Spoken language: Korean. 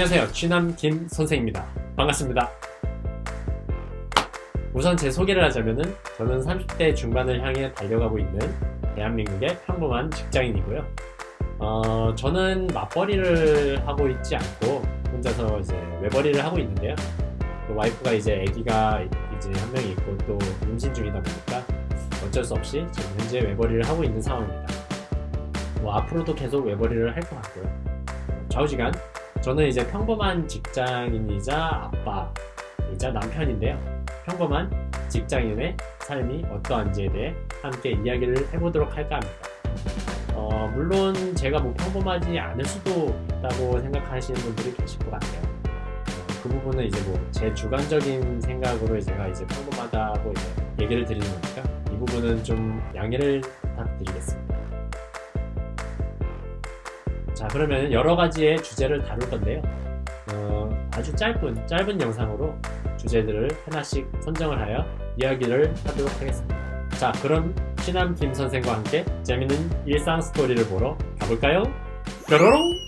안녕하세요. 취남 김 선생입니다. 반갑습니다. 우선 제 소개를 하자면은 저는 30대 중반을 향해 달려가고 있는 대한민국의 평범한 직장인이고요. 어, 저는 맞벌이를 하고 있지 않고 혼자서 이제 외벌이를 하고 있는데요. 또 와이프가 이제 아기가 이제 한 명이 있고 또 임신 중이다 보니까 어쩔 수 없이 지금 현재 외벌이를 하고 있는 상황입니다. 뭐 앞으로도 계속 외벌이를 할 것 같고요. 좌우지간 저는 이제 평범한 직장인이자 아빠이자 남편인데요. 평범한 직장인의 삶이 어떠한지에 대해 함께 이야기를 해보도록 할까 합니다. 어, 물론 제가 뭐 평범하지 않을 수도 있다고 생각하시는 분들이 계실 것 같아요. 어, 그 부분은 이제 뭐 제 주관적인 생각으로 제가 이제 평범하다고 이제 얘기를 드리는 거니까 이 부분은 좀 양해를 부탁드리겠습니다. 자 그러면 여러 가지의 주제를 다룰 건데요. 어, 아주 짧은 짧은 영상으로 주제들을 하나씩 선정을 하여 이야기를 하도록 하겠습니다. 자 그럼 신남 김 선생과 함께 재밌는 일상 스토리를 보러 가볼까요? 뾰로롱!